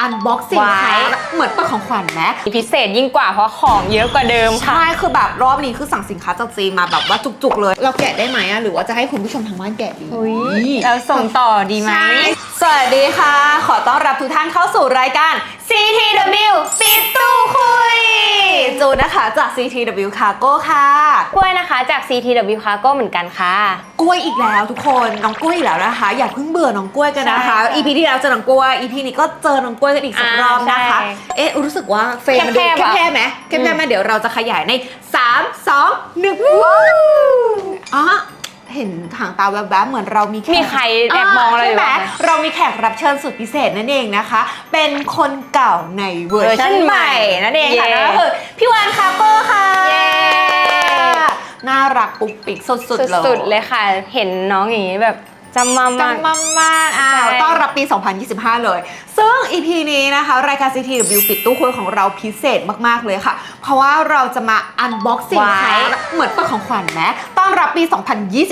อันบ็อกสินค้าว้าย เหมือนเปิดของขวัญไหมพิเศษยิ่งกว่าเพราะของเยอะกว่าเดิมค่ะ ใช่คือแบบรอบนี้คือสั่งสินค้าจากจีนมาแบบว่าจุกๆเลย เราแกะได้ไหมอะหรือว่าจะให้คุณผู้ชมทางบ้านแกะดีเราส่งต่อดีไหม ใช่ สวัสดีค่ะ ขอต้อนรับทุกท่านเข้าสู่รายการ CTW ปิดตู้คุย จูนนะคะจาก CTW Cargo ค่ะ กล้วยนะคะจาก CTW Cargo เหมือนกันค่ะ กล้วยอีกแล้วทุกคนน้องกล้วยอีกแล้วนะคะ อย่าเพิ่งเบื่อน้องกล้วยกันนะคะ ใช่ค่ะ EP ที่แล้วเจอน้องกล้วย EP นี้ก็เจอน้องกล้วยกันอีกสักอ่ารอบนะคะ ใช่เอ๊ะรู้สึกว่าเฟรมมันดูแคบๆอะแคบๆไหมแคบๆไหมเดี๋ยวเราจะขยายใน 3 2 1อ๋อ เห็นทางตาแวบๆ เหมือนเรามีแขกมีใครแอบมองเราอยู่ใช่ไหมอะเรามีแขกรับเชิญสุดพิเศษนั่นเองนะคะ เป็นคนเก่าในเวอร์เวอร์ชัชันนใหใหม่ม่นั่นเองค่ะเย้ นั่นก็คือพี่วานคาเปอร์ค่ะ เย้น่ารักปุ๊กปิ๊กสุดๆเลย สุดๆเลยค่ะ เห็นน้องอย่างนี้แบบ จำมากัมานกมากๆอ่าใช่ ต้อนรับปี 2025 เลย ซึ่ง EP นี้นะคะ รายการ CTW ปิดตู้คุยของเราพิเศษมากๆเลยค่ะ เพราะว่าเราจะมาอันบ็อกสินค้าว้ายเหมือนเปิดของขวัญไหมต้อนรับปี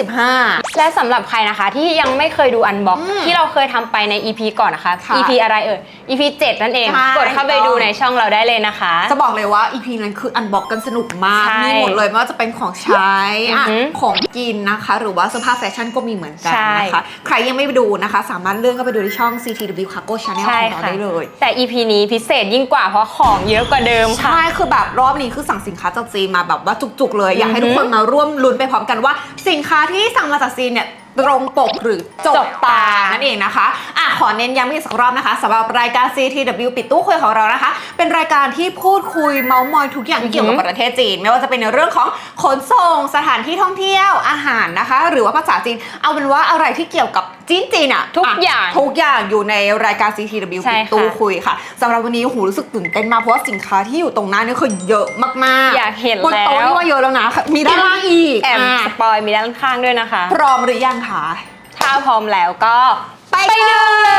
2025 และสำหรับใครนะคะที่ยังไม่เคยดูอันบ็อกอืมที่เราเคยทำไปใน EP ก่อนนะคะ ค่ะ EP อะไรเอ่ย EP 7 นั่นเอง ใช่ กดเข้าไปดูในช่องเราได้เลยนะคะ จะบอกเลยว่า EP นั้นคืออันบ็อกกันสนุกมาก ใช่มีหมดเลยไม่ว่าจะเป็นของใช้อะอือหือของกินนะคะ หรือว่าเสื้อผ้าแฟชั่นก็มีเหมือนกันใช่นะคะใครยังไม่ไปดูนะคะ สามารถเลื่อนเข้าไปดูที่ช่อง CTW Cargo Channel ใช่ของเราค่ะได้เลย แต่ EP นี้พิเศษยิ่งกว่าเพราะของเยอะกว่าเดิมค่ะ ใช่ คือแบบรอบนี้คือสั่งสินค้าจากจีนมาแบบว่าจุกๆเลย อยากให้อือฮึทุกคนมาร่วมลุ้นไปพร้อมกันว่า สินค้าที่สั่งมาจากจีนเนี่ย ตรงปกหรือจจบบตาตานั่นเองนะคะอะขอเน้นย้ำอีกสักรอบนะคะสำหรับรายการ CTW ปิดตู้คุยของเรานะคะ เป็นรายการที่พูดคุยเมาส์มอยทุกอย่างที่เกี่ยวกับประเทศจีน ไม่ว่าจะเป็นในเรื่องของขนส่งสถานที่ท่องเที่ยวอาหารนะคะ หรือว่าภาษาจีน เอาเป็นว่าอะไรที่เกี่ยวกับจีนจีนๆอะทุกะอย่างทุกอย่างอยู่ในรายการ CTW ใช่ปิดค่ะตู้คุยค่ะสำหรับวันนี้โอ้โหรู้สึกตื่นเต้นมากเพราะว่าสินค้าที่อยู่ตรงหน้านี่คือเยอะมากๆอยากเห็นบนโต๊ะแล้วนี่ว่าเยอะแล้วนะมีด้านล่างอีกแอบอะสปอยมีด้านข้างด้วยนะคะพร้อมหรือยังคะถ้าพร้อมแล้วก็ไปไปดูเล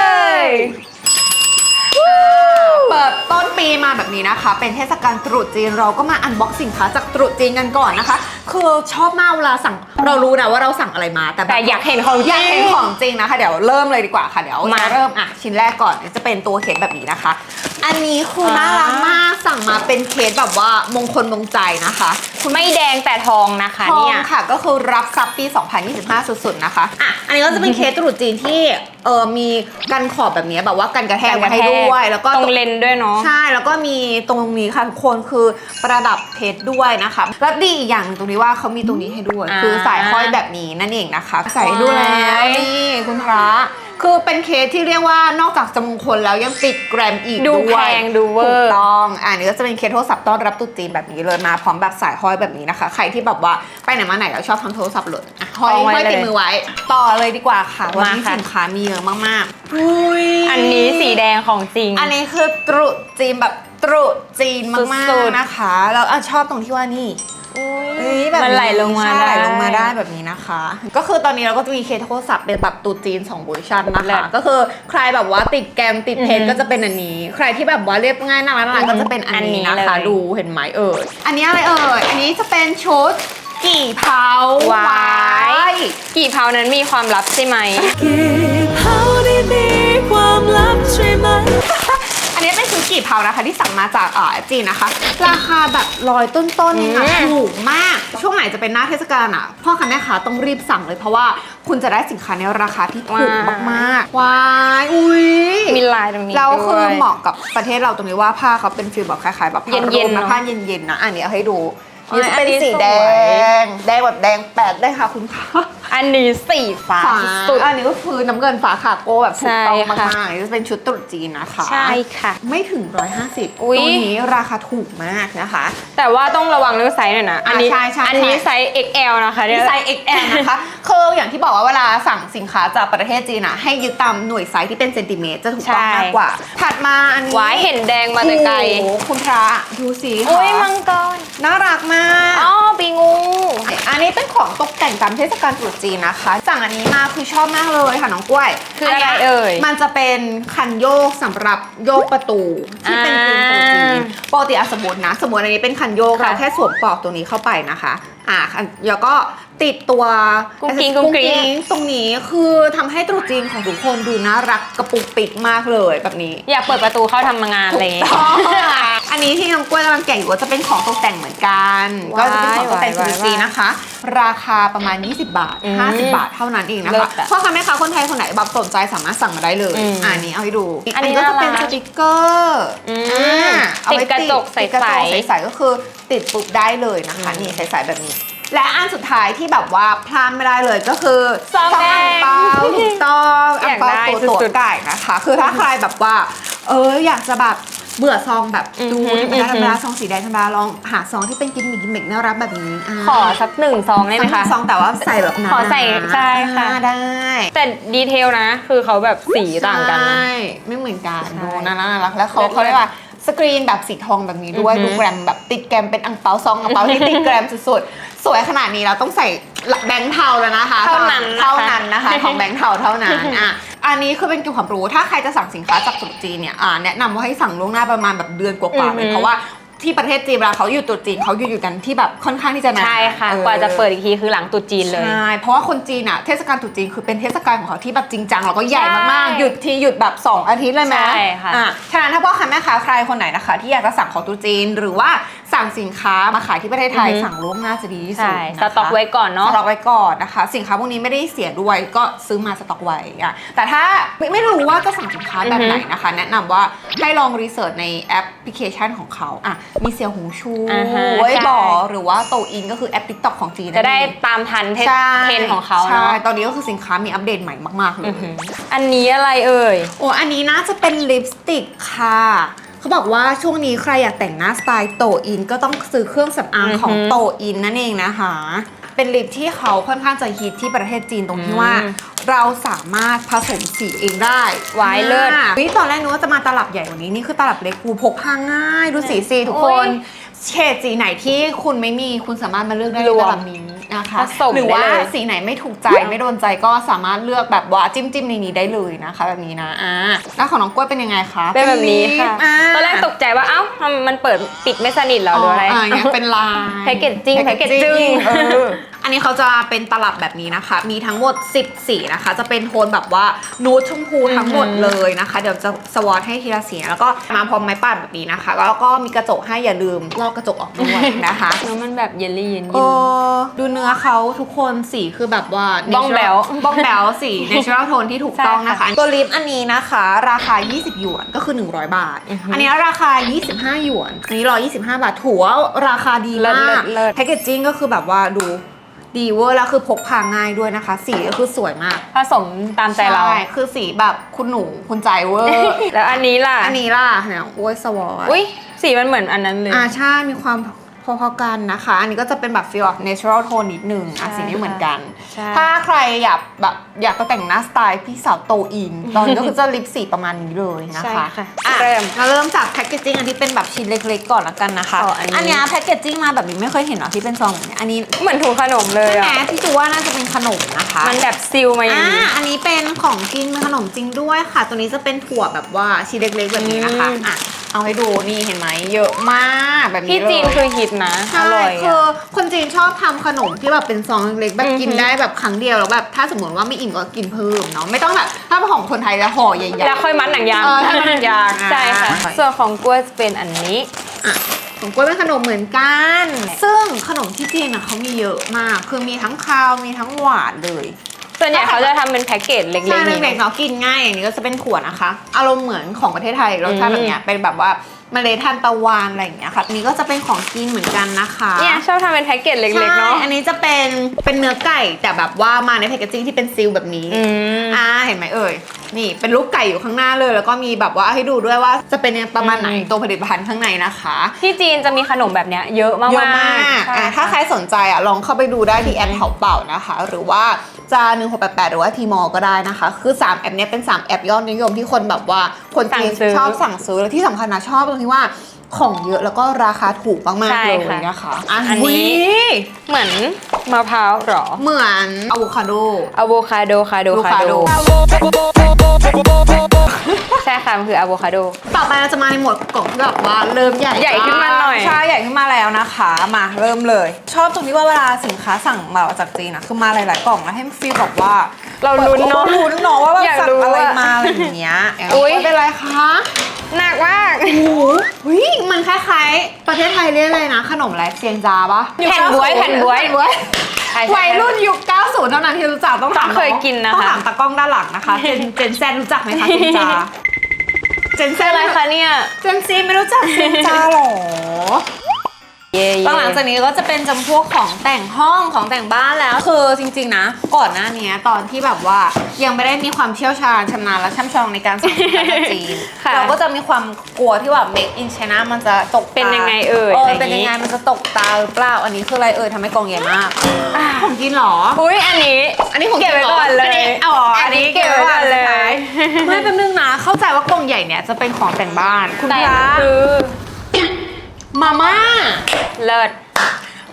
ย เปิดต้นปีมาแบบนี้นะคะ เป็นเทศกาลตรุษจีนเราก็มาอันบ็อกสินค้าจากตรุษจีนกันก่อนนะคะ คือชอบมากเวลาสั่งเรารู้นะว่าเราสั่งอะไรมา แต่แบบแต่อยากเห็นของจอยากริเห็นงของจริงนะคะ เดี๋ยวเริ่มเลยดีกว่าค่ะเดี๋ยวมาจะเริ่มอะชิ้นแรกก่อนจะเป็นตัวเคสแบบนี้นะคะ อันนี้คืออ่าน่ารักมากสั่งมาเป็นเคสแบบว่ามงคลมงใจนะคะ ไม่แดงแต่ทองนะคะทองเนี่ย ค่ะก็คือรับทรัพย์ปี 2025 สุดๆ นะคะ อะ อันนี้ก็จะเป็นเคสตรุษจีนที่เออมีกันขอบแบบนี้แบบว่ากันกระแทกมาให้ด้วยแล้วก็ตรงเลนด้วยเนาะใช่แล้วก็มีตรงนี้ค่ะทุกคนคือประดับเพชรด้วยนะคะแล้วดีอีกอย่างหนึ่งตรงนี้ว่าเขามีตรงนี้ให้ด้วยอ่าคือสายห้อยแบบนี้นั่นเองนะคะ ใส่ให้ดูแล้วว้ายนี่คุณพระ คือเป็นเคสที่เรียกว่านอกจากจะมงคลแล้วยังติดแกรมอีกดูด้วยแพงดูเวอถูกร์ต้องอ่านี่ก็จะเป็นเคสโทรศัพท์ต้อนรับตรุ๊จีนแบบนี้เลยมาพร้อมแบบสายห้อยแบบนี้นะคะ ใครที่แบบว่าไปไหนมาไหนแล้วชอบทำโทรศัพท์หล่นอะห้อยเอาไว้ห้อยติดเลยมือไว้ ต่อเลยดีกว่าค่ะวันนี้มาค่ะสินค้ามีเยอะมากๆอุ้ยอันนี้สีแดงของจริง อันนี้คือตรุษจีนแบบตรุษจีนมากสุดๆๆนะคะแล้วอะชอบตรงที่ว่านี่เอ้ยแบบมันไหลลงมาใช่ได้ไหลลงมาได้แบบนี้นะคะ ก็คือตอนนี้เราก็จะมีเคสโทรศัพท์เป็นแบบตรุษจีน2เวอร์ชันนะเลิคะศก็คือใครแบบว่าติดแกมติดเพชรอือหือก็จะเป็นอันนี้ ใครที่แบบว่าเรียบง่ายน่ารักน่ารักอือหืก็อจะเป็นอันอันนี้นี้นะคะเลยดูเห็นไหมเอ่ยอันนี้อะไรเอ่ยอันนี้จะเป็นชุดกี่เผาว้ายยกี่เผานั้นมีความลับใช่ไหมเก็บเขาได้มีความลับใช่ไหมอันนี้เป็นชุ ดกี่เผานะคะ ที่สั่งมาจากเอ่อจีนนะคะ ราคาแบบร้อยต้นๆเองอะอืม ถูกมาก ช่วงไหนจะเป็นหน้าเทศกาลอะพ่อค้าแม่ค้าต้องรีบสั่งเลยเพราะว่าคุณจะได้สินค้าในราคาที่ถูกมากๆว้ายอุ้ย มีลายตรงนี้แล้วคือด้วย เหมาะกับประเทศเราตรงนี้ว่าผ้าเขาเป็นฟีลแบบคล้ายๆแบบผ้าเย็นๆร่มนะเนอะผ้าเย็นๆนะอันนี้เอาให้ดูอ๋อนี่จะเป็นอันนี้สีแดสวย ง แดงแบบแดงแปดได้ค่ะคุณค่ะ อันนี้สีฟ้าฟ้าสุด อันนี้ก็คือน้ำเงินฟ้าคาโก้แบบถูกต้องใช่มาค่ะกๆนี่จะเป็นชุดตรุษจีนนะคะ ใช่ค่ะ ไม่ถึง 150อุ๊ยตัวนี้ราคาถูกมากนะคะ แต่ว่าต้องระวังเรื่องไซส์หน่อยนะ อันนี้อ่าใช่ใช่อันนี้ใช่ไซส์ XL นะคะเนี่นี่ยไซส์ XL นะคะคืออย่างที่บอกว่าเวลาสั่งสินค้าจากประเทศจีนอะให้ยึดตามหน่วยไซส์ที่เป็นเซนติเมตรจะถูกต้องใช่มากกว่า ถัดมาอันนี้หวายเห็นแดงมาแต่ไกลโอ้โหคุณพระดูสิอุ้ยค่ะมังกรน่ารักมาก อ๋อปีงู อันนี้เป็น ของตกแต่งตามเทศกาลตรุษจีนนะคะ สั่งอันนี้มาคือชอบมากเลยค่ะน้องกล้วยคืออะไรนนี้เอ่ย มันจะเป็นคันโยกสำหรับโยกประตูที่เป็นธีมตรุษจีนอ่าปกติอะสมมตินะ สมมติอันนี้เป็นคันโยกค่ะเราแค่สวมปลอกตรงนี้เข้าไปนะคะอ่าคันแล้วก็ ติดตัวกุ้งกิ้งกุ้งกิ้งตรงนี้คือทำให้ตรุษจีนของทุกคนดูน่ารักกระปุกปิกมากเลยแบบนี้อยากเปิดประตูเข้าทำงานอะไรอย่างถูเงี้กยต้องอันนี้ที่น้องกล้วยกำลังแกะอยู่ก็จะเป็นของตกแต่งเหมือนกัน ก็ว้ายจะเป็นของตกแต่งว้ายตรุษจีนนะคะ ราคาประมาณ 20 บาท อืม50 บาทเท่านั้นเองนะเลิคะศอะพ่อค้าแม่ค้าคนไทยคนไหนแบบสนใจสามารถสั่งมาได้เลยอืมอะอันนี้เอาให้ดูอันนี้ก็จะเป็นน่ารัสกติกเกอร์อืมอ่าเอาไว้ติดกระจกใสๆ ติดกระจกใสๆก็คือติดปุ๊บได้เลยนะคะอืมนี่ใสๆแบบนี้ และอันสุดท้ายที่แบบว่าพลาดไม่ได้เลยก็คือซองแดงอังเปาถูกต้องอัองยากเปาได้ตัวตัวสุดๆไก่นะคะ คือถ้าใครแบบว่า เอออยากจะแบบเบื่อซองแบบอือดูหือธรรมดาธรรมอืดาอหือซองสีแดงธรรมดาลองหาซองที่เป็นกิมมิคกิมมิคน่ารักแบบนี้าขอสักหนึ่งซองได้ไหมคะซองแต่ว่าใส่แบบหนาๆขอใส่ใช่ค่ะอ่าได้ แต่ดีเทลนะ คือเขาแบบสีต่างกันนะใช่ไม่เหมือนกันใช่ดูน่ารักน่ารักแล้วเขาเลิศเขาเรียกว่าสกรีนแบบสีทองแบบนี้ด้วยอือหือดูแกรมแบบติดแกรมเป็นอังเปาซองอังเปาที่ติดแกรมสุดๆ สวยขนาดนี้เราต้องใส่แบงค์เทาแล้วนะคะเท่านั้นนะคะเท่านั้นนะคะของแบงค์เทาเท่านั้นอะอันนี้คือเป็นเกี่ยวกับความรู้ถ้าใครจะสั่งสินค้าจากตุรกีเนี่ยอ่าแนะนำว่าให้สั่งล่วงหน้าประมาณแบบเดือนกว่าๆเลยอือหือเพราะว่า ที่ประเทศจีนเวลาเขาอยู่ตรุษจีนเขาอยู่อยู่กันที่แบบค่อนข้างที่จะนานใช่ค่ะ ออกว่าจะเปิดอีกทีคือหลังตรุษจีนเลย ใช่เพราะว่าคนจีนอะเทศกาลตรุษจีนคือเป็นเทศกาลของเขาที่แบบจริงจังแล้วก็ใหญ่มากใช่ๆหยุดทีหยุดแบบ 2 อาทิตย์เลยไหมใช่ค่ะ อ่ฉะนั้นถ้าพ่อค้าแม่ค้าใครคนไหนนะคะ ที่อยากจะสั่งของตรุษจีนหรือว่าสั่งสินค้ามาขายที่ประเทศไทยอือฮึสั่งล่วงหน้าจะดีที่สุดใช่ นะคะสต็อกไว้ก่อนเนาะ สต็อกไว้ก่อนนะคะ สินค้าพวกนี้ไม่ได้เสียด้วยก็ซื้อมาสต็อกไว้อะแต่ถ้าไม่ไม่รู้ว่าจะสั่งสินค้าแบบไหนนะคะ แนะนำว่าให้ลองรีเสิร์ชในแอปพลิเคชันของเขาอะมีเสี่ยวหงชูอ่าฮะไว้บอใช่หรือว่าโตอินก็คือแอปติ๊กต็อกของจีนนั่นจะได้เองตามทันเทรนใช่เทรนด์ของเขาใช่เนาะตอนนี้ก็คือสินค้ามีอัปเดตใหม่มากๆเลอื้อย หืออันนี้อะไรเอ่ย โอ้ อันนี้น่าจะเป็นลิปสติกค่ะ เขาบอกว่าช่วงนี้ใครอยากแต่งหน้าสไตล์โตอินก็ต้องซื้อเครื่องสำอางอือหือของโตอินนั่นเองนะคะ เป็นลิปที่เขาค่อนข้างจะฮิตที่ประเทศจีนตรงที่ว่าอืมเราสามารถผสมสีเองได้ไว้เลิศ อ่าวิตอนแรกนึกว่าจะมาตลับใหญ่กว่านี้นี่คือตลับเล็กกูพกพาง่าย ดูสีสีทุกคนโอ้ยเฉดสีไหนที่คุณไม่มีคุณสามารถมาเลือกได้ในรวมตลับนี้นะคะผสมหรือว่าได้เลย สีไหนไม่ถูกใจไม่โดนใจก็สามารถเลือกแบบว่าจิ้มจิ้มๆในนี้ได้เลยนะคะ แบบนี้นะอ่าแล้วของน้องกล้วยเป็นยังไงคะเป็นแบบนี้ค่ะอ่าตอนแรกตกใจว่าเอ้าทำมันเปิดปิดไม่สนิทเหรอหรืออะไรอ่าอย่างเงี้ยเป็นลาย Packaging Packaging Packaging เออ อันนี้เขาจะเป็นตลับแบบนี้นะคะ มีทั้งหมด 10 สีนะคะ จะเป็นโทนแบบว่านูดชมพูทั้งหมดเลยนะคะ เดี๋ยวจะสวอตให้ทีละสีแล้วก็มาพร้อมไม้ปัดแบบนี้นะคะ แล้วก็มีกระจกให้อย่าลืมลอกกระจกออกด้วยนะคะเนื้อมันแบบเยลลี่เย็นเออดูเนื้อเขาทุกคนสีคือแบบว่า บ้องแบ๊ว natural บ้องแบ๊วสี natural tone ที่ถูกต้องใช่นะคะค่ะตัวลิปอันนี้นะคะ ราคา 20 หยวนก็คือ 100 บาทอือฮึอันนี้ราคา 25 หยวนอันนี้125 บาทถือว่าราคาดีเลิศมากเลิศเลิศแพคเกจจิ้งก็คือแบบว่าดู ดีเวอร์แล้วคือพกพาง่ายด้วยนะคะ สีก็คือสวยมากผสมตามใจเรา ช่คือสีแบบคุณหนูคุณใจเวอร์ แล้วอันนี้ล่ะ อันนี้ล่ะเนี่ยโอ้ยสวอตอุ้ยสีมันเหมือนอันนั้นเลยอ่าใช่มีความ พอๆกันนะคะ อันนี้ก็จะเป็นแบบ feel of natural tone นิดนึงอะใช่สีไม่เหมือนกันใช่ถ้าใครอยากแบบอยากจะแต่งหน้าสไตล์พี่สาวโตอิน ตอนนี้ก็คือจะลิปสีประมาณนี้เลยนะใช่คะค่ะอะเริ่มมาเริ่มจากแพคเกจจิ้งอันที่เป็นแบบชิ้นเล็กๆก่อนละกันนะคะอ๋ออันนี้อันเนี้ยแพคเกจจิ้งมาแบบนี้ไม่เคยเห็นหรอที่เป็นซองแบบนี้อันนี้เหมือนถุงขนมเลยใช่ไหมอะที่จูว่าน่าจะเป็นขนมนะคะ มันแบบซิลมาอย่างอ่านี้อันนี้เป็นของจริงเป็นขนมจริงด้วยค่ะ ตัวนี้จะเป็นถั่วแบบว่าชิ้นเล็กๆแบบนี้นะคะอืมอะ เอาให้ดูนี่เห็นไหมเยอะมากแบบนี้ที่เลยจีนคือฮิตนะ อใช่ร่อยคือะ อคนจีนชอบทำขนมที่แบบเป็นซองเล็กๆแบบอือฮึกินได้แบบครั้งเดียวแล้วแบบถ้าสมมติว่าไม่อิ่มก็กินเพิ่มเนาะไม่ต้องแบบถ้าเป็นของคนไทยจะห่อใหญ่ๆ แล้วค่อยมัดหนังยางเออให้มันยางอะ ใช่ค่ะ ส่วนของกล้วยจะเป็นอันนี้อะของกล้วยเป็นขนมเหมือนกัน ซึ่งขนมที่จีนอะเขามีเยอะมาก คือมีทั้งคาวมีทั้งหวานเลย ส่วนใหญ่เขาจะทำเป็นแพ็กเกจเล็กใช่ๆนี่เด็กๆเนาะกินง่ายอย่างนี้ก็จะเป็นถั่วนะคะ อารมณ์เหมือนของประเทศไทยรสชาติแบบเนี้ยเป็นแบบว่าเมล็ดทานตะวันอะไรอย่างเงี้ยค่ะอันนี้ก็จะเป็นของกินเหมือนกันนะคะเนี่ยชอบทำเป็นแพ็กเกจเล็กๆเนาะ ใช่อันนี้จะเป็นเป็นเนื้อไก่แต่แบบว่ามาในแพคเกจจิ้งที่เป็นซีลแบบนี้ อืม อ่าเห็นไหมเอ่ยนี่เป็นรูปไก่อยู่ข้างหน้าเลย แล้วก็มีแบบว่าให้ดูด้วยว่าจะเป็นประมาณไหนอืม ตัวผลิตภัณฑ์ข้างในนะคะที่จีนจะมีขนมแบบเนี้ยเยอะมากๆเยอะมากใช่อะถ้าใครสนใจอะลองเข้าไปดูได้ที่แอปเผาเป่านะคะ หรือว่า จะ1688 หรือว่าทีมอก็ได้นะคะ คือ 3 แอปเนี้ยเป็น 3 แอปยอดนิยมที่คนแบบว่าคนจีนสั่งซื้อ ชอบสั่งซื้อ แล้วที่สำคัญนะชอบตรงที่ว่า ของเยอะแล้วก็ราคาถูกมากใช่ๆเลยค่ะนะคะอันนี้อุ๊ยเหมือนมะพร้าวเหรอ เหมือนอะโวคาโดอะโวคาโดคาโดคาโดอะโวคาโดใช่ค่ะมันคืออะโวคาโดต่อไปเราจะมาในหมวดกล่องที่แบบว่าเริ่มใหญ่ใหญ่ขึ้นมาหน่อยใช่ใหญ่ขึ้นมาแล้วนะคะมาเริ่มเลย ชอบตรงที่ว่าเวลาสินค้าสั่งมาจากจีนอะคือมาหลาย ๆ กล่องแล้วให้ฟีลแบบว่า เราลุ้นเนาะปิดโอ้ลุ้นเนาะว่าแบบอยากสั่งรู้อะไรอะมาอะไรอย่างเงี้ยอุ๊ยเป็นไรคะ หนักมากโอ้โหเฮ้ยมันคล้ายๆ ประเทศไทยเรียกอะไรนะ ขนมอะไรเซียงจาปะแผ่นบ๊วยแผ่นบ๊วยแผ่นบ๊วยใช่ใช่วัยรุ่นยุค 90 เท่านั้นที่รู้จักต้องถามต้องเคยกินนะคะต้องถามตากล้องด้านหลังนะคะ เจนเจนแซนรู้จักไหมคะเซียงจา เจนแซเป็นนอะไรคะเนี่ย เจนซีไม่รู้จักเซียงจาหรอ เย่หลังจากนี้ก็จะเป็นจำพวกของแต่งห้องของแต่งบ้านแล้ว คือจริง ๆ นะ ก่อนหน้านี้ตอนที่แบบว่ายังไม่ได้มีความเชี่ยวชาญชำนาญและช่ำชองในการสั่งสินค้าจากจีนค่ะเราก็จะมีความกลัวที่แบบ make in China มันจะตกตาเป็นยังไงเอ่ยเออะไรออย่างงี้ เป็นยังไงมันจะตกตาหรือเปล่าอันนี้คืออะไรเอ่ยทำให้กล่องใหญ่มากอะของกินเหรอ อุ้ยอันนี้อันนี้ของเก็บไว้ก่อนเลยอ๋ออัอันนนี้นี้เก็บไว้ก่อนเลยไม่เป็นนึงนะ เข้าใจว่ากล่องใหญ่เนี่ยจะเป็นของแต่งบ้าน คุณแต่พระคือ มาม่า เลิศ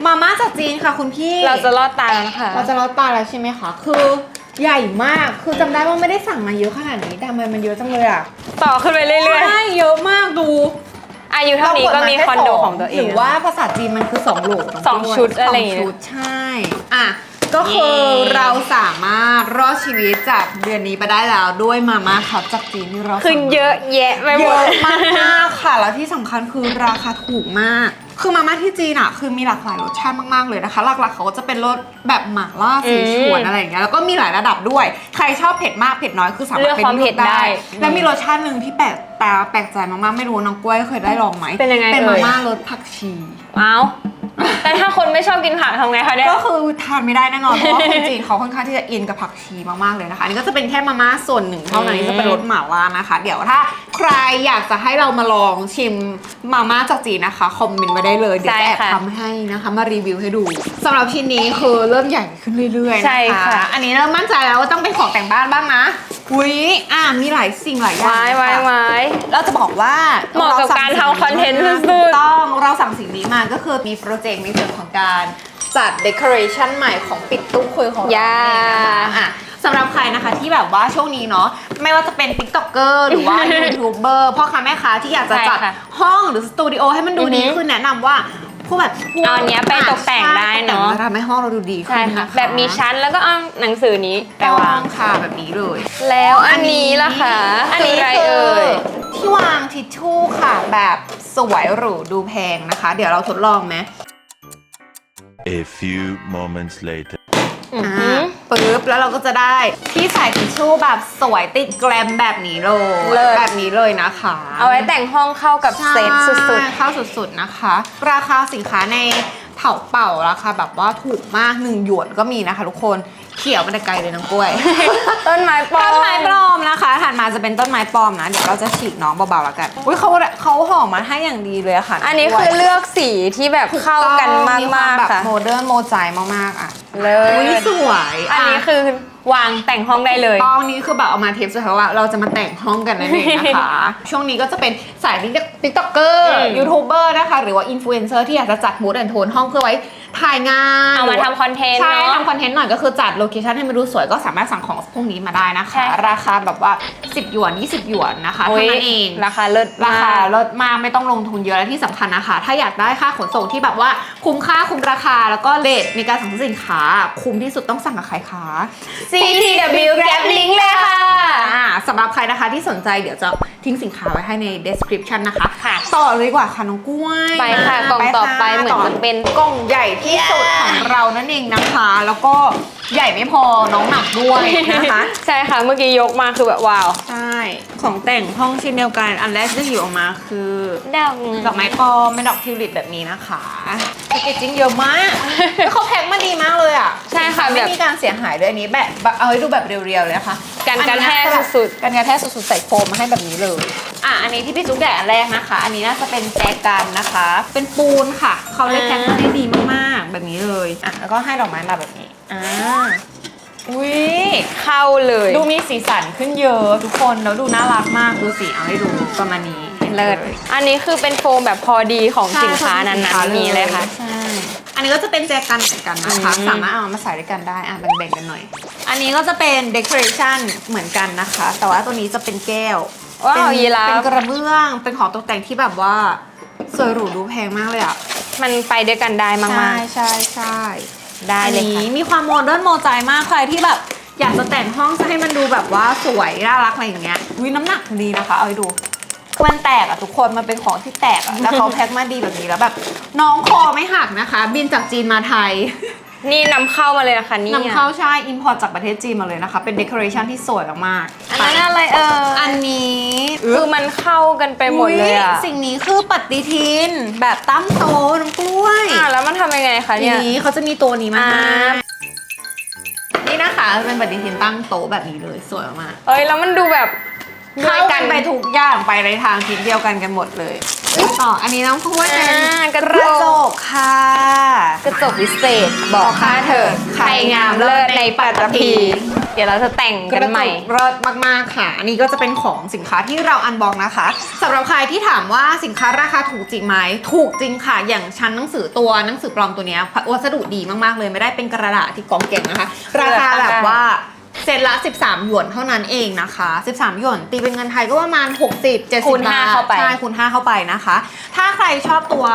มาม่าจากจีนค่ะคุณพี่ เราจะรอดตายแล้วนะคะ เราจะรอดตายแล้วใช่ไหมคะ คือใหญ่มาก คือจำได้ว่าไม่ได้สั่งมาเยอะขนาดนี้แต่ทำไมมันเยอะจังเลยอะต่อขึ้นไปเรื่อยใช่เยอะมากดู ๆ อายุเท่านี้ก็มีคอนโดของตัวเอง หรือว่าภาษาจีนมันคือ2โหลสองชุดอะไรอย่างเงี้ยสชุดใช่ อะ ก็คือเย้เราสามารถรอดชีวิตจากเดือนนี้ไปได้แล้วด้วยมาม่าครับจากจีนที่เราคือสั่งมาเยอะแยะไปหเยมดอะมากๆค่ะ แล้วที่สำคัญคือราคาถูกมาก คือมาม่าที่จีนอะ คือมีหลากหลายรสชาติมากๆเลยนะคะ หลักๆเขาก็จะเป็นรสแบบหม่าล่าสีฉวนอืมอะไรอย่างเงี้ย แล้วก็มีหลายระดับด้วย ใครชอบเผ็ดมากเผ็ดน้อยคือสามารถเลือกความเผ็ดได้แล้วมีรสชาติหนึ่งที่แปลกตาแปลกใจมากๆไม่รู้น้องกล้วยเคยได้ลองไหมเป็นยังไงเป็นเอ่มาย ม่ารสผักชี เอา แต่ถ้าคนไม่ชอบกินผักทำไงคะเนี่ย ก็คือทานไม่ได้แน่นอนเพราะว่าคนจีนเขาค่อนข้างที่จะอินกับผักชีมากๆเลยนะคะอันนี้ก็จะเป็นแค่มาม่าส่วนหนึ่งเท่านั้นอืมที่จะเป็นรสหม่าล่านะคะ เดี๋ยวถ้าใครอยากจะให้เรามาลองชิมมาม่าจากจีนนะคะคอมเมนต์มาได้เลยเดี๋ยวจะแอบทำให้นะคะ มารีวิวให้ดูสำหรับชิ้นนี้คือเริ่มใหญ่ขึ้นเรื่อยๆใช่นะคะค่ะอันนี้เริ่มมั่นใจแล้วว่าต้องเป็นของแต่งบ้านบ้างนะอุ้ยอ่ามีหลายสิ่งหลายอย่างไว้ไว้นะคะไว้เราจะบอกว่าเหมาะกับการทำคอนเทนต์สุดๆ ถูกต้องเราสั่งสิ่งนี้มาก็คือมีโปรเจกต์ในส่วนของการจัดเด o อเรชันใหม่ของปิดตู้คุยของเราย่าเองนะคะอะสำหรับใครนะคะที่แบบว่าช่วงนี้เนาะไม่ว่าจะเป็น t ิ k t o k e r หรือว่า ยูทูบเบอร์พ่อค้าแม่ค้าที่อยากจะจัดใช่ค่ะห้องหรือสตูดิโอให้มันดูดีอือหือ ขึ้นแนะนำว่า พวกแบบพวกเอาอันเนี้ยไปตกแต่งได้เนอะใช่ตกแต่งแล้วทำให้ห้องเราดูดีขึ้ใช่นค่ะนะคะแบบมีชั้นแล้วก็เอาหนังสือนี้ไปไปวาวางงค่ะแบบนี้เลย แล้วอันนี้ล่ะคะ อันนี้อะไรเอ่ย ที่วางทิชชู่ค่ะ แบบสวยหรูดูแพงนะคะ เดี๋ยวเราทดลองไหม A few moments later. อืออ่าหือ ปึ๊บแล้วเราก็จะได้ที่ใส่ทิชชู่แบบสวยติดแกรมแบบนี้เลยเลิศ แบบนี้เลยนะคะ เอาไว้แต่งห้องเข้ากับเซตสุดใช่เข้าสุดๆนะคะ ราคาสินค้าในเถาเป่าราคาแบบว่าถูกมากหนึ่งหยวนก็มีนะคะทุกคน เขียวมันแต่ไกลเลยน้องกล้วยๆต้นไม้ปลอมต้นไม้ปลอมนะคะถัดมาจะเป็นต้นไม้ปลอมนะ เดี๋ยวเราจะฉีกน้องเบาๆแล้วกัน อุ้ยเขาเขาห่อมาให้อย่างดีเลยอะค่ะอันนี้คือเลือกสีที่แบบเข้ากันมากควๆแบบค่ะโมเดิร์นโมใจมากๆอะ เลอุ้ยยสวย อันนี้คือวางแต่งห้องได้เลยตอนนี้คือแบบเอามาเทปสุดท้ายว่าเราจะมาแต่งห้องกันนั่นเองนะคะ ช่วงนี้ก็จะเป็นสายติ๊กต็อกเกอร์อืมยูทูบเบอร์นะคะ หรือว่าอินฟลูเอนเซอร์ที่อยากจะจัดมูดแอนโทนห้องเพื่อไว้ ถ่ายงานเอามาทำคอนเทนต์ใช่เนาะ ทำคอนเทนต์หน่อยก็คือจัดโลเคชันให้มันดูสวยก็สามารถสั่งของพวกนี้มาได้นะคะใช่ค่ะ ราคาแบบว่า 10 หยวน 20 หยวนนะคะโอ้เท่ายนั้นเอง ราคาเลิศราคามาก ลดมากไม่ต้องลงทุนเยอะและที่สำคัญนะคะ ถ้าอยากได้ค่าขนส่งที่แบบว่าคุ้มค่าคุ้มราคาแล้วก็เลทในการสั่งซื้อสินค้า คุ้มที่สุดต้องสั่งกับใครคะ CTW Grab Link เลยค่ะ อ่าสำหรับใครนะคะที่สนใจเดี๋ยวจะทิ้งสินค้าไว้ให้ใน description นะคะ ค่ะ ต่อเลยดีกว่าค่ะน้องกล้วยไปค่ะ กล่องต่อไปเหมือนจะเป็น กล่องใหญ่ที่สุดของเรานั่นเองนะคะ แล้วก็ใหญ่ไม่พอน้องหนักด้วยนะคะ ใช่ค่ะ เมื่อกี้ยกมาคือแบบว้าว ใช่ ของแต่งห้องชิ้นเดียวกัน อันแรกที่จะหยิบออกมาคือดอกดอกไม้ปลอมเป็นดอกทิวลิปแบบนี้นะคะแพคเกจจิ้งเยอะมากเขาแพ็คมาดีมากเลยอะ ใช่ค่ะไม่แบบมีการเสียหายด้วยอันนี้แบบแบบเอาให้ดูแบบเรียวๆเลยนะคะกันกระแทกอันเนี้ยสุดกันกระแทกสุดๆใส่โฟมมาให้แบบนี้เลย อะ อันนี้ที่พี่จุ๊กแดกอันแรกนะคะ อันนี้น่าจะเป็นแจกันนะคะ เป็นปูนค่ะ เขาเลยแพ็คมาได้ดีมากๆ แบบนี้เลยอะแล้วก็ให้ดอกไม้มาแบบนี้อ่าอุ้ยเข้าเลย ดูมีสีสันขึ้นเยอะทุกคนแล้วดูน่ารักมากดูสีเอาให้ดูประมาณนี้เลิศอันนี้คือเป็นโฟมแบบพอดีของสินค้านั้นๆมีเลยค่ะใช่อันนี้ก็จะเป็นแจกันเหมือนกันนะคะอืมสามารถเอามาใส่ด้วยกันได้ อะแบ่งๆกันหน่อย อันนี้ก็จะเป็น decoration เหมือนกันนะคะ แต่ว่าตัวนี้จะเป็นแก้วว้าวเป็นยีราฟเป็นกระเบื้อง เป็นของตกแต่งที่แบบว่าสวยหรูดูแพงมากเลยอะ มันไปด้วยกันได้มากใช่ใช่ใช่ๆ ได้อันเลยนี้ค่ะ มีความโมเดิร์นโมใจมากใครที่แบบอยากจะแต่งห้องจะให้มันดูแบบว่าสวยน่ารักอะไรอย่างเงี้ยวิน้ำหนักดีนะคะเอาให้ดูคือมันแตกอะทุกคนมันเป็นของที่แตกอะแล้วเขาแพ็คมาดีแบบนี้แล้วแบบ น้องคอไม่หักนะคะ บินจากจีนมาไทย นี่นำเข้ามาเลยนะคะนี่นำเข้าใช่อินพอร์ตจากประเทศจีนมาเลยนะคะ เป็นเดคอเรชันที่สวยมากๆอันนั้นอะไรเอออันนี้คือมันเข้ากันไปหมดเลยอะอุ๊สิ่งนี้คือปฏิทิน แบบตั้งโต๊ะน้ำกล้วยอะแล้วมันทำยังไงคะทีเนี่ย นี้เขาจะมีตัวนี้มาอ่า ให้นี่นะคะเป็นปฏิทินตั้งโต๊ะแบบนี้เลยสวยมากเอ้ยแล้วมันดูแบบเข้ากันไปทุกอย่างไปในทางทิศเดียวกันกันหมดเลย ต่ออันนี้น้ำกล้วยเป็นอ่ากระกจระจกกค่ะ กระจกวิเศษบอกข้าเถิดใครงามเลิศในปัตตภีเดี๋ยวเราจะแต่งกกันระใหจม่กเลิศมากๆค่ะ อันนี้ก็จะเป็นของสินค้าที่เราอันบอกนะคะสำหรับใครที่ถามว่าสินค้าราคาถูกจริงไหมถูกจริงค่ะ อย่างชั้นหนังสือตัวหนังสือปลอมตัวเนี้ยวัสดุดีมากๆเลยไม่ได้เป็นกระดาษที่กองเก่งนะคะ ราคาแบบว่า เซตละ 13 หยวนเท่านั้นเองนะคะ 13 หยวน ตีเป็นเงินไทยก็ประมาณ 60 70 คูณบาห้าทเข้าไป ใช่คูณ5เข้าไปนะคะ ถ้าใครชอบตัว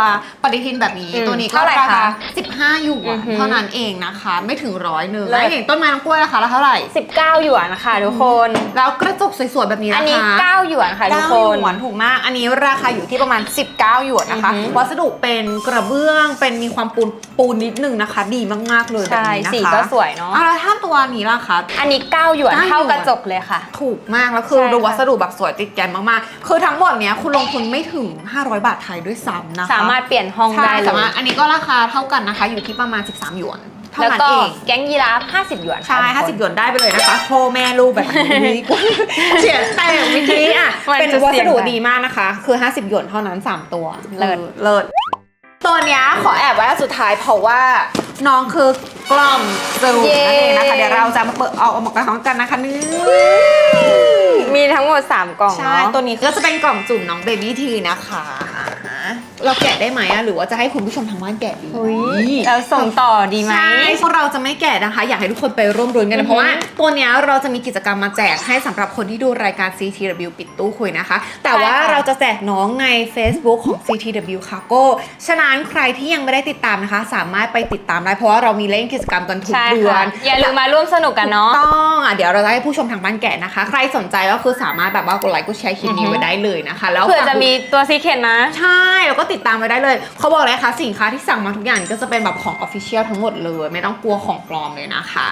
ปฏิทินแบบนี้อืมตัวนี้ก็เท่าไหร่ราคาคะ15 หยวนอือหือเท่านั้นเองนะคะ ไม่ถึงร้อยหนึ่งเลิศ แล้วอย่างต้นไม้น้ำกล้วยราคาละเท่าไหร่ 19 หยวนนะคะทุกคน แล้วกระจกสวยๆแบบนี้อันนะนี้คะ 9 หยวนค่ะทุกเก้าคหนยวนถูกมาก อันนี้ราคาอยู่ที่ประมาณ 19หยวนนะคะ อือหือ วัสดุเป็นกระเบื้อง เป็นมีความปูนปูนนิดนึงนะคะ ดีมากๆเลยแบบใช่นี้นะคะสีก็สวยเนาะ อะแล้วถ้าตัวนี้ล่ะคะ อันนี้9หยวนเก้าหยวนเท่ากระจกเลยค่ะ ถูกมากแล้วคือใช่ค่ะ ดูวัสดุแบบสวยติดแกนมากๆ คือทั้งหมดเนี้ยคุณลงทุนไม่ถึง 500 บาทไทยด้วยซ้ำนะคะสามารถเปลี่ยนห้องใช่ได้เลสามารถยอันนี้ก็ราคาเท่ากันนะคะ อยู่ที่ประมาณ 13 หยวนเท่าแล้วนั้นก็เองแก๊งยีราฟ50หยวนใช่ค่ะทุกคน 50 หยวนได้ไปเลยนะคะพ่อแม่ลูกแบบนี้เสียแต่เมื่อกี้อะมันเป็นจะวัเสี่สยงดุกันดีมากนะคะ คือ 50 หยวนเท่านั้น 3 ตัวเลิศ เลิศ ตัวเนี้ยขอแอบไว้อันสุดท้ายเพราะว่า น้องคือกล่อมซูมนั่นเองนะคะ เดี๋ยวเราจะมาเปิดเอาออกมากันกันนะคะนี่มีทั้งหมด 3 กล่องใช่ เนาะ ตัวนี้ก็จะเป็นกล่องจุ่มน้องเบบี้ทีนะคะ เราแกะได้ไหมอะหรือว่าจะให้คุณผู้ชมทางบ้านแกะดีอุ๊ยเราส่งต่อดีไหม ใช่พวกเราจะไม่แกะนะคะ อยากให้ทุกคนไปร่วมรุ้นกันอือนะฮึ เพราะว่าตัวเนี้ยเราจะมีกิจกรรมมาแจกให้สำหรับคนที่ดูรายการ CTW ปิดตู้คุยนะคะ แต่ว่าใช่ค่ะเราจะแจกน้องใน Facebook ของ CTW Cargo ฉะนั้นใครที่ยังไม่ได้ติดตามนะคะ สามารถไปติดตามได้เพราะว่าเรามีเล่นกิจกรรมกันทุกใช่เดือค่ะน อย่าลืมมาร่วมสนุกกันเนาะ ต้องอะเดี๋ยวเราจะให้ผู้ชมทางบ้านแกะนะคะ ใครสนใจก็คือสามารถแบบว่ากดไลค์กดแชร์คลิปนี้อือฮึ ไว้ได้เลยนะคะ แล้วเผื่อจะมีตัวซีเคนนะ ใช่แล้วก็ติดตามไว้ได้เลย เขาบอกเลยนะคะสินค้าที่สั่งมาทุกอย่างก็จะเป็นแบบของออฟฟิเชียลทั้งหมดเลย ไม่ต้องกลัวของปลอมเลยนะคะ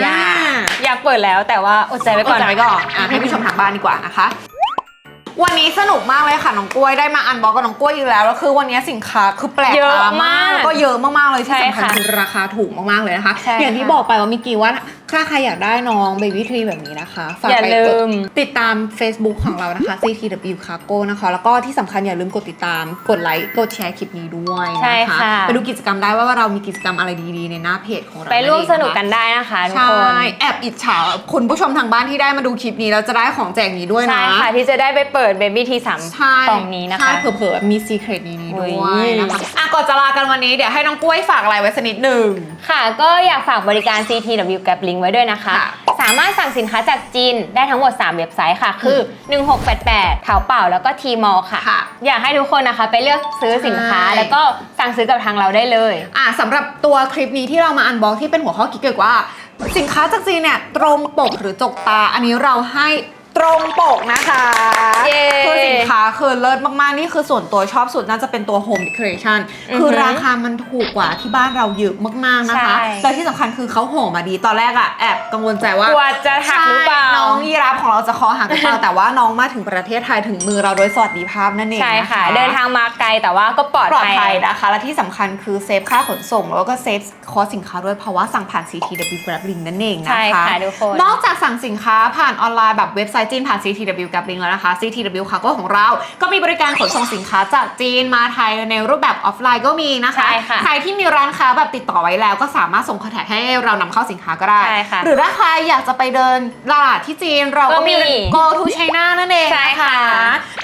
อยากอ่าอยากเปิดแล้วแต่ว่าอดใจไว้ก่อนอดใจไว้ก่อนอะให้ผู้ชมทางบ้านดีกว่านะคะ วันนี้สนุกมากเลยค่ะน้องกล้วยได้มาอันบ็อกกับน้องกล้วยอีกแล้วแล้วคือวันนี้สินค้าคือแปลกเยอะตามากมากแล้วก็เยอะมากๆเลยที่ใช่สำคัญค่ะคือราคาถูกมากๆเลยนะคะใช่อย่างที่ค่ะบอกไปว่าเมื่อกี้ว่าถ้าใครอยากได้น้องเบบี้ทรีแบบนี้นะคะฝากอย่าไปลืกดมติดตาม Facebook ของเรานะคะ CTW Cargo นะคะ แล้วก็ที่สำคัญอย่าลืมกดติดตามกดไลค์กดแชร์คลิปนี้ด้วยใช่นะคะค่ะไปดูกิจกรรมได้ว่าเรามีกิจกรรมอะไรดีๆ ในหน้าเพจของเราไปร่วมเองสนะคะนุกกันได้นะคะทุกใช่คนแอบอิจฉาคุณผู้ชมทางบ้านที่ได้มาดูคลิปนี้แล้วจะได้ของแจกนี้ด้วยนะใช่ค่ะที่จะได้ไปเปิดเบบี้ทีสามใช่กล่องนี้นะคะ ใช่เผื่อๆมีซีเครตนี้ๆด้วโอ้ยยนะคะอะก่อนจะลากันวันนี้เดี๋ยวให้น้องกล้วยฝากอะไรไว้สักนิดหนึ่ง ค่ะ ก็อยากฝากบริการ CTW Gap Link ไว้ด้วยนะคะค่ะสามารถสั่งสินค้าจากจีนได้ทั้งหมด 3 เว็บไซต์ค่ะ คือ 1688เถาเป่าแล้วก็ทีมอค่ะค่ะ อยากให้ทุกคนนะคะไปเลือกซื้อสินค้าใช่แล้วก็สั่งซื้อกับทางเราได้เลยอะสำหรับตัวคลิปนี้ที่เรามาอันบ็อกที่เป็นหัวข้อคิดเกี่ยวกับว่า สินค้าจากจีนเนี่ยตรงปกหรือจกตา อันนี้เราให้ ตรงปกนะคะเย้คือสินค้าคือเลิศมาก ๆ นี่คือส่วนตัวชอบสุดน่าจะเป็นตัว Home Decoration อือฮึคือราคามันถูกกว่าที่บ้านเราเยอะมาก ๆ นะคะ ใช่ และที่สำคัญคือเขาห่อมาดีตอนแรกอะแอบกังวลใจว่า กลัวจะหักหรือเปล่า ใช่น้องยีราฟของเราจะคอหักหรือเปล่า แต่ว่าน้องมาถึงประเทศไทยถึงมือเราโดยสวัสดิภาพนั่นเองใช่นค่ะ เดินทางมาไกลแต่ว่าก็ปลอดปลอดภัย ภัยนะคะ และที่สำคัญคือเซฟค่าขนส่ง แล้วก็เซฟคอสสินค้าด้วยเพราะว่าสั่งผ่าน CTW Grab Link นั่นเองนะคะ ใช่ค่ะทุกคน นอกจากสั่งสินค้าผ่านออนไลน์แบบเว็บไซต์จีนผ่าน CTW Grab Link แล้วนะคะ CTW Cargo ของเรา ก็มีบริการขนส่งสินค้าจากจีนมาไทยในรูปแบบออฟไลน์ก็มีนะคะใช่ค่ะใครที่มีร้านค้าแบบติดต่อไว้แล้วก็สามารถส่งคอนแทคให้เรานำเข้าสินค้าก็ได้ ใช่ค่ะหรือถ้าใครอยากจะไปเดินตลาดที่จีนเราก็มี ก็มี Go to China นั่นเองใช่นค่ะ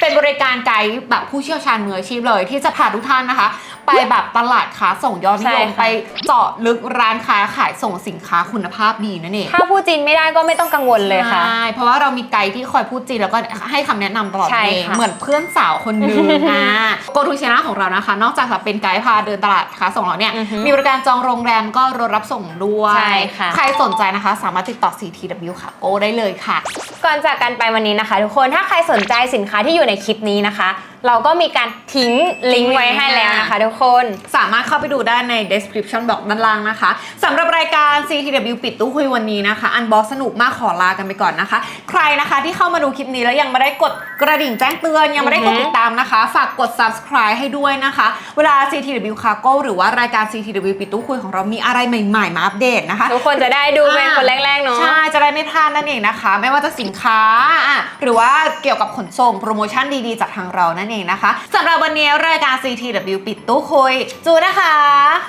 เป็นบริการไกด์แบบผู้เชี่ยวชาญมืออาชีพเลยที่จะพาทุกท่านนะคะ ไปแบบตลาดค้าส่งยอดนิใช่ยมค่ะ ไปเจาะลึกร้านค้าขายส่งสินค้าคุณภาพดีนั่นเอง ถ้าพูดจีนไม่ได้ก็ไม่ต้องกังวลเลยค่ะ ใช่ เพราะว่าเรามีไกด์ที่คอยพูดจีนแล้วก็ให้คำแนะนำตลอดใช่เองค่ะเหมือนเพื่อนสาวคนนึงนะโกทูชนะของเรานะคะ นอกจากจะเป็นไกด์พาเดินตลาดค้าส่งแล้วเนี่ย อือฮึมีบริการจองโรงแรมก็รถรับส่งด้วย ใช่ค่ะ ใครสนใจนะคะ สามารถติดต่อ CTW ค่ะโกได้เลยค่ะ ก่อนจากกันไปวันนี้นะคะ ทุกคนถ้าใครสนใจสินค้าที่อยู่ในคลิปนี้นะคะ เราก็มีการทิ้งลิงก์ไว้ให้แล้วนะคะทุกคน สามารถเข้าไปดูได้ใน description box ด้านล่างนะคะสำหรับรายการ CTW ปิดตู้คุยวันนี้นะคะ อันบ็อกสนุกมากขอลากันไปก่อนนะคะ ใครนะคะที่เข้ามาดูคลิปนี้แล้วยังไม่ได้กดกระดิ่งแจ้งเตือนยังไม่ได้กดอือฮึติดตามนะคะ ฝากกด subscribe ให้ด้วยนะคะ เวลา CTW Cargo หรือว่ารายการ CTW ปิดตู้คุยของเรามีอะไรใหม่ๆ มาอัปเดตนะคะทุกคนจะได้ดูเป็นคนแรกๆเนาะใช่จะได้ไม่พลาดนั่นเองนะคะ ไม่ว่าจะสินค้าอะหรือว่าเกี่ยวกับขนส่งโปรโมชั่นดีๆจากทางเรานั่นเองนะคะสำหรับวันนี้รายการ CTW ปิดตู้คุย จูนะคะ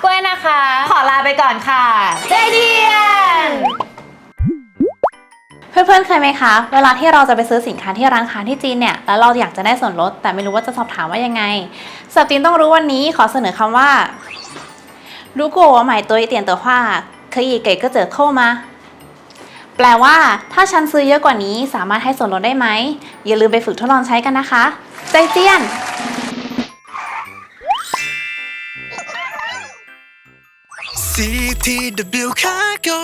กล้วยนะคะ ขอลาไปก่อนค่ะเจเดียน เพื่อนๆ เคยไหมคะ เวลาที่เราจะไปซื้อสินค้าที่ร้านค้าที่จีนเนี่ย แล้วเราอยากจะได้ส่วนลด แต่ไม่รู้ว่าจะสอบถามว่ายังไงสาวจีนต้องรู้วันนี้ขอเสนอคำว่า如果我买多一点的话可以给个折扣吗 แปลว่า ถ้าฉันซื้อเยอะกว่านี้สามารถให้ส่วนลดได้ไหม อย่าลืมไปฝึกทดลองใช้กันนะคะ ใจเจียน CTW Cargo